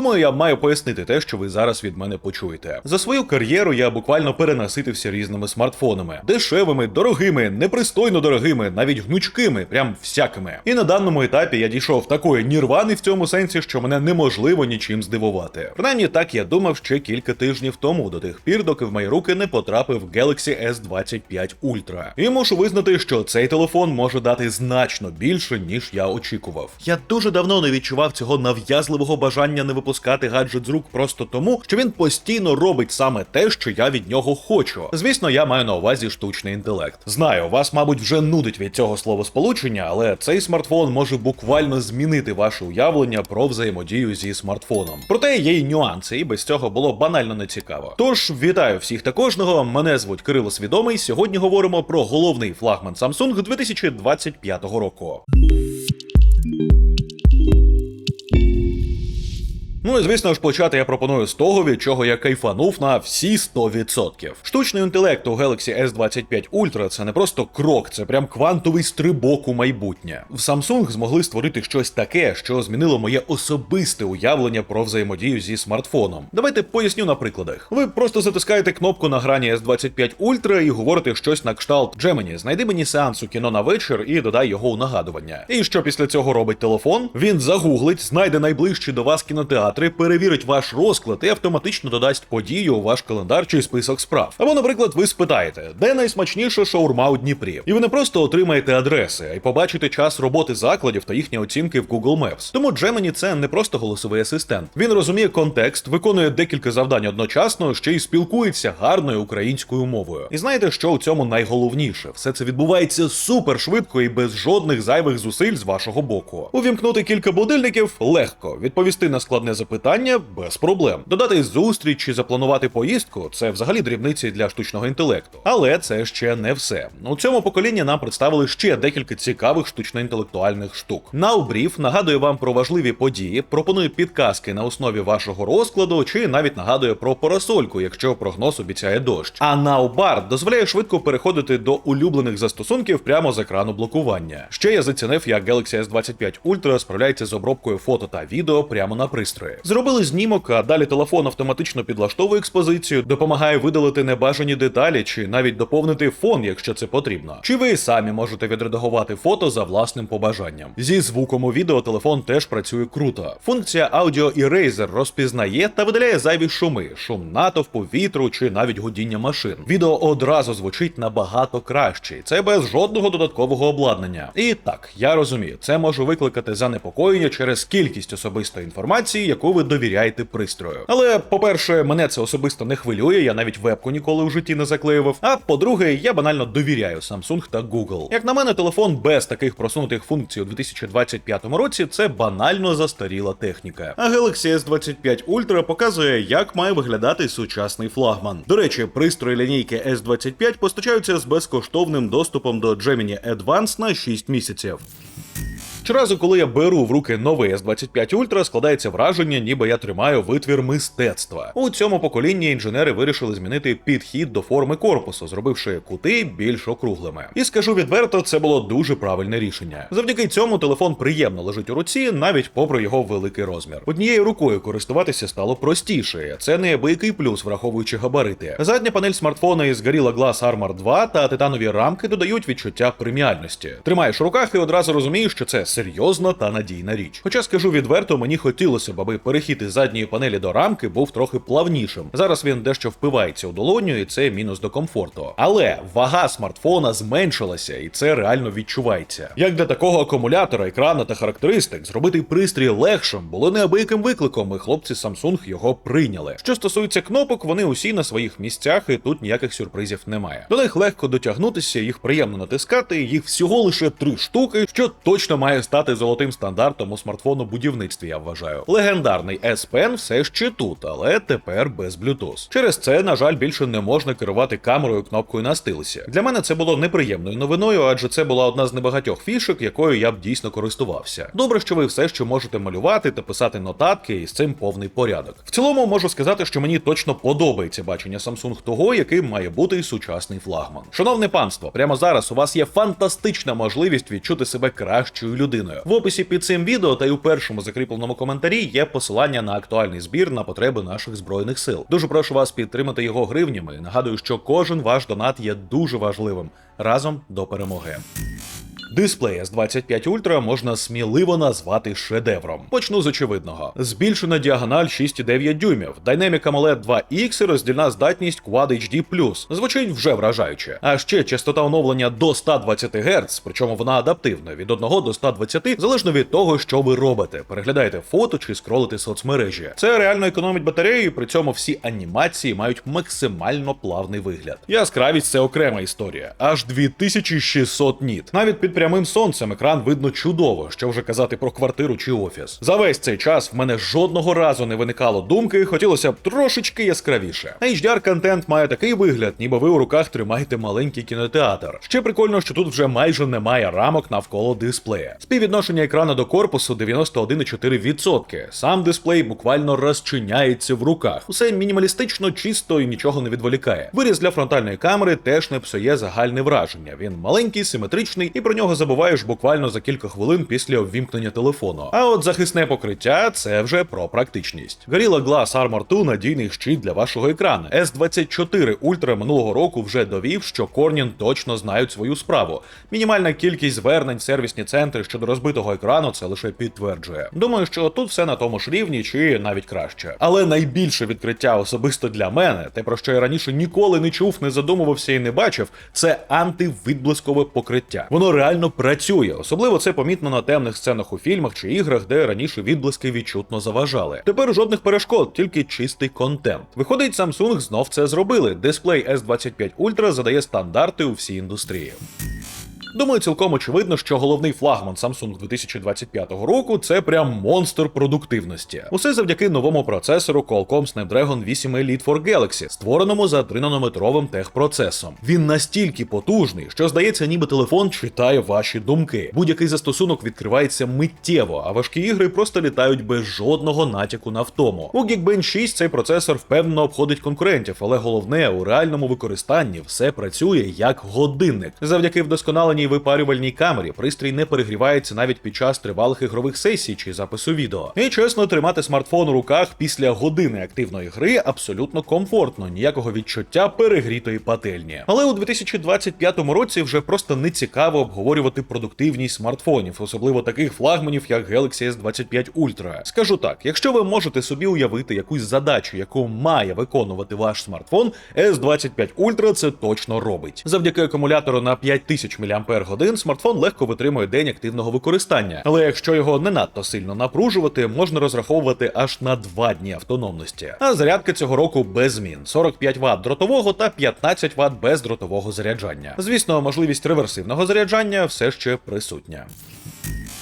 Думаю, я маю пояснити те, що ви зараз від мене почуєте. За свою кар'єру я буквально перенаситився різними смартфонами: дешевими, дорогими, непристойно дорогими, навіть гнучкими, прям всякими. І на даному етапі я дійшов такої нірвани в цьому сенсі, що мене неможливо нічим здивувати. Принаймні так я думав ще кілька тижнів тому, до тих пір, доки в мої руки не потрапив Galaxy S25 Ultra. І мушу визнати, що цей телефон може дати значно більше, ніж я очікував. Я дуже давно не відчував цього нав'язливого бажання не випускати гаджет з рук просто тому, що він постійно робить саме те, що я від нього хочу. Звісно, я маю на увазі штучний інтелект. Знаю, вас, мабуть, вже нудить від цього словосполучення, але цей смартфон може буквально змінити ваше уявлення про взаємодію зі смартфоном. Проте є й нюанси, і без цього було банально нецікаво. Тож вітаю всіх та кожного. Мене звуть Кирило Свідомий. Сьогодні говоримо про головний флагман Samsung 2025 року. Ну і звісно ж, почати я пропоную з того, від чого я кайфанув на всі 100%. Штучний інтелект у Galaxy S25 Ultra це не просто крок, це прям квантовий стрибок у майбутнє. В Samsung змогли створити щось таке, що змінило моє особисте уявлення про взаємодію зі смартфоном. Давайте поясню на прикладах. Ви просто затискаєте кнопку на грані S25 Ultra і говорите щось на кшталт Gemini, знайди мені сеансу кіно на вечір і додай його у нагадування. І що після цього робить телефон? Він загуглить, знайде найближчий до вас кінотеатр театри перевірить ваш розклад і автоматично додасть подію у ваш календар чи список справ. Або, наприклад, ви спитаєте, де найсмачніша шаурма у Дніпрі, і ви не просто отримаєте адреси, а й побачите час роботи закладів та їхні оцінки в Google Maps. Тому Gemini це не просто голосовий асистент. Він розуміє контекст, виконує декілька завдань одночасно, ще й спілкується гарною українською мовою. І знаєте, що у цьому найголовніше? Все це відбувається супер швидко і без жодних зайвих зусиль з вашого боку. Увімкнути кілька будильників легко, відповісти на складне запитання без проблем. Додати зустріч чи запланувати поїздку це взагалі дрібниці для штучного інтелекту. Але це ще не все. У цьому поколінні нам представили ще декілька цікавих штучно-інтелектуальних штук. Наубрів нагадує вам про важливі події, пропонує підказки на основі вашого розкладу, чи навіть нагадує про парасольку, якщо прогноз обіцяє дощ. А Наубар дозволяє швидко переходити до улюблених застосунків прямо з екрану блокування. Ще я зацінив, як Galaxy S25 Ultra справляється з обробкою фото та відео прямо на пристрої. Зробили знімок, а далі телефон автоматично підлаштовує експозицію, допомагає видалити небажані деталі чи навіть доповнити фон, якщо це потрібно. Чи ви самі можете відредагувати фото за власним побажанням? Зі звуком у відео телефон теж працює круто. Функція Audio Eraser розпізнає та видаляє зайві шуми, шум натовпу, вітру чи навіть гудіння машин. Відео одразу звучить набагато краще, це без жодного додаткового обладнання. І так, я розумію, це може викликати занепокоєння через кількість особистої інформації, яку ви довіряєте пристрою. Але, по-перше, мене це особисто не хвилює, я навіть вебку ніколи в житті не заклеював. А по-друге, я банально довіряю Samsung та Google. Як на мене, телефон без таких просунутих функцій у 2025 році це банально застаріла техніка. А Galaxy S25 Ultra показує, як має виглядати сучасний флагман. До речі, пристрої лінійки S25 постачаються з безкоштовним доступом до Gemini Advance на 6 місяців. Щоразу, коли я беру в руки новий S25 Ultra, складається враження, ніби я тримаю витвір мистецтва. У цьому поколінні інженери вирішили змінити підхід до форми корпусу, зробивши кути більш округлими. І скажу відверто, це було дуже правильне рішення. Завдяки цьому телефон приємно лежить у руці, навіть попри його великий розмір. Однією рукою користуватися стало простіше. Це неабиякий плюс, враховуючи габарити. Задня панель смартфона із Gorilla Glass Armor 2 та титанові рамки додають відчуття преміальності. Тримаєш у руках і одразу розумієш, що це серйозна та надійна річ. Хоча скажу відверто, мені хотілося б, аби перехід із задньої панелі до рамки був трохи плавнішим. Зараз він дещо впивається у долоню, і це мінус до комфорту. Але вага смартфона зменшилася, і це реально відчувається. Як для такого акумулятора, екрана та характеристик, зробити пристрій легшим було неабияким викликом, і хлопці Samsung його прийняли. Що стосується кнопок, вони усі на своїх місцях, і тут ніяких сюрпризів немає. До них легко дотягнутися, їх приємно натискати. Їх всього лише три штуки, що точно має стати золотим стандартом у смартфонобудівництві, я вважаю. Легендарний S Pen все ще тут, але тепер без Bluetooth. Через це, на жаль, більше не можна керувати камерою кнопкою на стилусі. Для мене це було неприємною новиною, адже це була одна з небагатьох фішок, якою я б дійсно користувався. Добре, що ви все ще можете малювати та писати нотатки, і з цим повний порядок. В цілому можу сказати, що мені точно подобається бачення Samsung того, яким має бути сучасний флагман. Шановне панство, прямо зараз у вас є фантастична можливість відчути себе кращою людиною людиною. В описі під цим відео та й у першому закріпленому коментарі є посилання на актуальний збір на потреби наших збройних сил. Дуже прошу вас підтримати його гривнями. Нагадую, що кожен ваш донат є дуже важливим. Разом до перемоги. Дисплей S25 Ultra можна сміливо назвати шедевром. Почну з очевидного: збільшена діагональ 6,9 дюймів, Dynamic AMOLED 2X і роздільна здатність Quad HD+. Звучить вже вражаюче. А ще частота оновлення до 120 Гц, причому вона адаптивна від 1 до 120, залежно від того, що ви робите. Переглядаєте фото чи скролите соцмережі. Це реально економить батарею, і при цьому всі анімації мають максимально плавний вигляд. Яскравість це окрема історія, аж 2600 ніт. Навіть під прямим сонцем екран видно чудово, що вже казати про квартиру чи офіс. За весь цей час в мене жодного разу не виникало думки, хотілося б трошечки яскравіше. HDR контент має такий вигляд, ніби ви у руках тримаєте маленький кінотеатр. Ще прикольно, що тут вже майже немає рамок навколо дисплея. Співвідношення екрану до корпусу 91,4%. Сам дисплей буквально розчиняється в руках. Усе мінімалістично, чисто і нічого не відволікає. Виріз для фронтальної камери теж не псує загальне враження. Він маленький, симетричний, і про нього забуваєш буквально за кілька хвилин після ввімкнення телефону. А от захисне покриття це вже про практичність. Gorilla Glass Armor 2 надійний щит для вашого екрану. S24 Ultra минулого року вже довів, що Corning точно знають свою справу. Мінімальна кількість звернень, сервісні центри щодо розбитого екрану це лише підтверджує. Думаю, що тут все на тому ж рівні, чи навіть краще. Але найбільше відкриття особисто для мене, те про що я раніше ніколи не чув, не задумувався і не бачив, це антивідблискове покриття. Воно реально працює. Особливо це помітно на темних сценах у фільмах чи іграх, де раніше відблиски відчутно заважали. Тепер жодних перешкод, тільки чистий контент. Виходить, Samsung знов це зробили. Дисплей S25 Ultra задає стандарти у всій індустрії. Думаю, цілком очевидно, що головний флагман Samsung 2025 року це прям монстр продуктивності. Усе завдяки новому процесору Qualcomm Snapdragon 8 Elite for Galaxy, створеному за 3-нанометровим техпроцесом. Він настільки потужний, що здається, ніби телефон читає ваші думки. Будь-який застосунок відкривається миттєво, а важкі ігри просто літають без жодного натяку на втому. У Geekbench 6 цей процесор впевнено обходить конкурентів, але головне у реальному використанні все працює як годинник. Завдяки вдосконаленій випарювальній камері пристрій не перегрівається навіть під час тривалих ігрових сесій чи запису відео. І чесно, тримати смартфон у руках після години активної гри абсолютно комфортно, ніякого відчуття перегрітої пательні. Але у 2025 році вже просто не цікаво обговорювати продуктивність смартфонів, особливо таких флагманів, як Galaxy S25 Ultra. Скажу так, якщо ви можете собі уявити якусь задачу, яку має виконувати ваш смартфон, S25 Ultra це точно робить. Завдяки акумулятору на 5000 мАч смартфон легко витримує день активного використання. Але якщо його не надто сильно напружувати, можна розраховувати аж на 2 дні автономності. А зарядка цього року без змін: 45 Вт дротового та 15 Вт бездротового заряджання. Звісно, можливість реверсивного заряджання все ще присутня.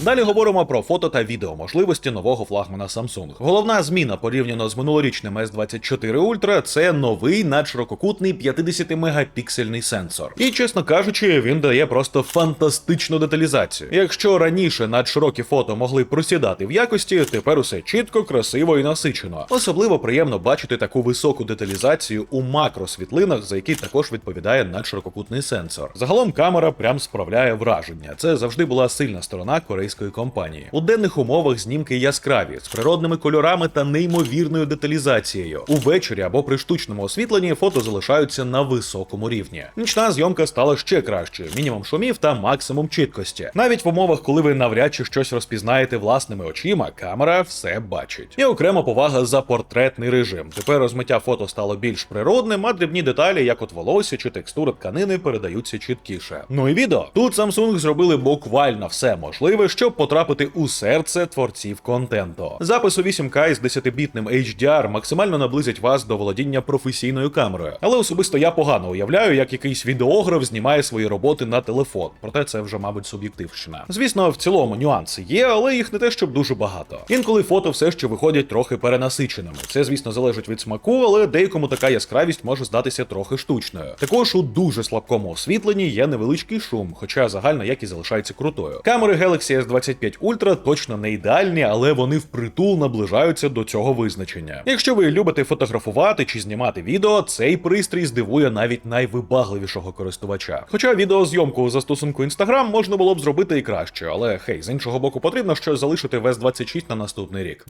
Далі говоримо про фото та відео можливості нового флагмана Samsung. Головна зміна порівняно з минулорічним S24 Ultra – це новий надширококутний 50-мегапіксельний сенсор. І чесно кажучи, він дає просто фантастичну деталізацію. Якщо раніше надширокі фото могли просідати в якості, тепер усе чітко, красиво і насичено. Особливо приємно бачити таку високу деталізацію у макросвітлинах, за які також відповідає надширококутний сенсор. Загалом камера прям справляє враження. Це завжди була сильна сторона корейської компанії. У денних умовах знімки яскраві з природними кольорами та неймовірною деталізацією. Увечері або при штучному освітленні фото залишаються на високому рівні. Нічна зйомка стала ще кращою, мінімум шумів та максимум чіткості. Навіть в умовах, коли ви навряд чи щось розпізнаєте власними очима, камера все бачить. І окрема повага за портретний режим. Тепер розмиття фото стало більш природним, а дрібні деталі, як от волосся чи текстура тканини, передаються чіткіше. Ну і відео. Тут Samsung зробили буквально все можливе, щоб потрапити у серце творців контенту. Запис у 8К із 10-бітним HDR максимально наблизить вас до володіння професійною камерою. Але особисто я погано уявляю, як якийсь відеограф знімає свої роботи на телефон. Проте це вже, мабуть, суб'єктивщина. Звісно, в цілому нюанси є, але їх не те, щоб дуже багато. Інколи фото все ще виходять трохи перенасиченими. Це, звісно, залежить від смаку, але деякому така яскравість може здатися трохи штучною. Також у дуже слабкому освітленні є невеличкий шум, хоча загальна якість залишається крутою. Камери Galaxy S25 Ultra точно не ідеальні, але вони впритул наближаються до цього визначення. Якщо ви любите фотографувати чи знімати відео, цей пристрій здивує навіть найвибагливішого користувача. Хоча відеозйомку у застосунку Instagram можна було б зробити і краще, але хей, з іншого боку, потрібно щось залишити в S26 на наступний рік.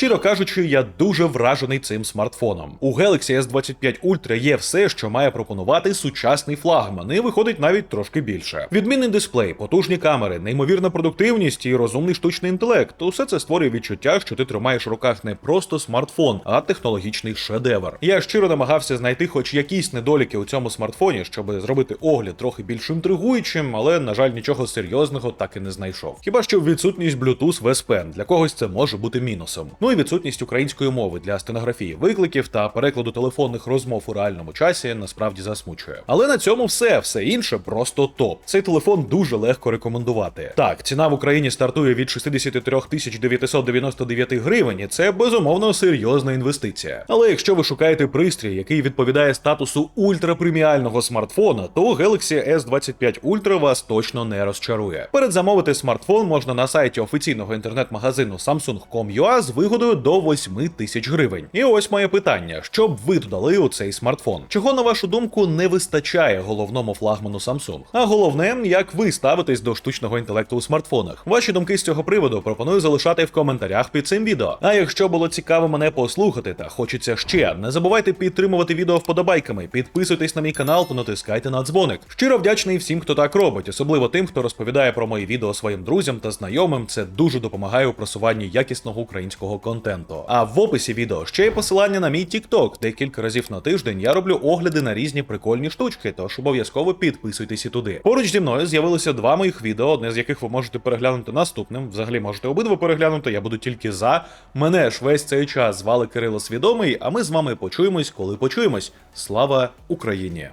Щиро кажучи, я дуже вражений цим смартфоном. У Galaxy S25 Ultra є все, що має пропонувати сучасний флагман, і виходить навіть трошки більше. Відмінний дисплей, потужні камери, неймовірна продуктивність і розумний штучний інтелект. Усе це створює відчуття, що ти тримаєш в руках не просто смартфон, а технологічний шедевр. Я щиро намагався знайти хоч якісь недоліки у цьому смартфоні, щоб зробити огляд трохи більш інтригуючим, але на жаль, нічого серйозного так і не знайшов. Хіба що відсутність Bluetooth в Pen для когось це може бути мінусом. Ну і відсутність української мови для стенографії викликів та перекладу телефонних розмов у реальному часі насправді засмучує. Але на цьому все, все інше просто топ. Цей телефон дуже легко рекомендувати. Так, ціна в Україні стартує від 63 тисяч 999 гривень, і це безумовно серйозна інвестиція. Але якщо ви шукаєте пристрій, який відповідає статусу ультрапреміального смартфона, то Galaxy S25 Ultra вас точно не розчарує. Передзамовити смартфон можна на сайті офіційного інтернет-магазину Samsung.com.ua з вигодою до 8 тисяч гривень. І ось моє питання: що б ви додали у цей смартфон? Чого на вашу думку не вистачає головному флагману Samsung? А головне, як ви ставитесь до штучного інтелекту у смартфонах? Ваші думки з цього приводу пропоную залишати в коментарях під цим відео. А якщо було цікаво мене послухати та хочеться ще, не забувайте підтримувати відео вподобайками, підписуйтесь на мій канал та натискайте на дзвоник. Щиро вдячний всім, хто так робить, особливо тим, хто розповідає про мої відео своїм друзям та знайомим. Це дуже допомагає у просуванні якісного українського контенту. А в описі відео ще є посилання на мій TikTok, де кілька разів на тиждень я роблю огляди на різні прикольні штучки, тож обов'язково підписуйтесь і туди. Поруч зі мною з'явилося два моїх відео, одне з яких ви можете переглянути наступним. Взагалі можете обидва переглянути, я буду тільки за. Мене ж весь цей час звали Кирило Свідомий, а ми з вами почуємось, коли почуємось. Слава Україні!